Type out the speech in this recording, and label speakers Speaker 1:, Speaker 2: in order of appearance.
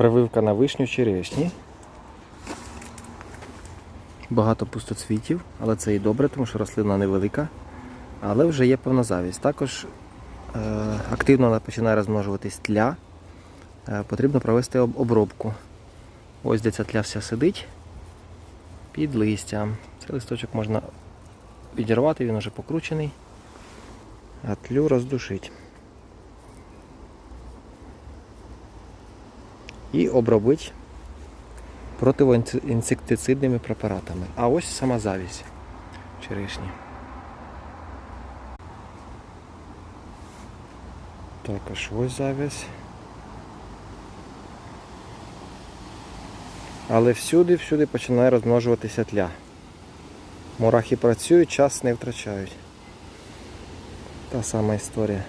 Speaker 1: Прививка на вишню черешні. Багато пустоцвітів, але це і добре, тому що рослина невелика. Але вже є певна завість. Також е, активно починає розмножуватись тля. Е, потрібно провести об- обробку. Ось де ця тля вся сидить під листям. Цей листочок можна відірвати, він вже покручений, а тлю роздушить. І обробити противоінсектицидними препаратами. А ось сама завість черешні. Також ось завість. Але всюди, всюди починає розмножуватися тля. Мурахи працюють, час не втрачають. Та сама історія.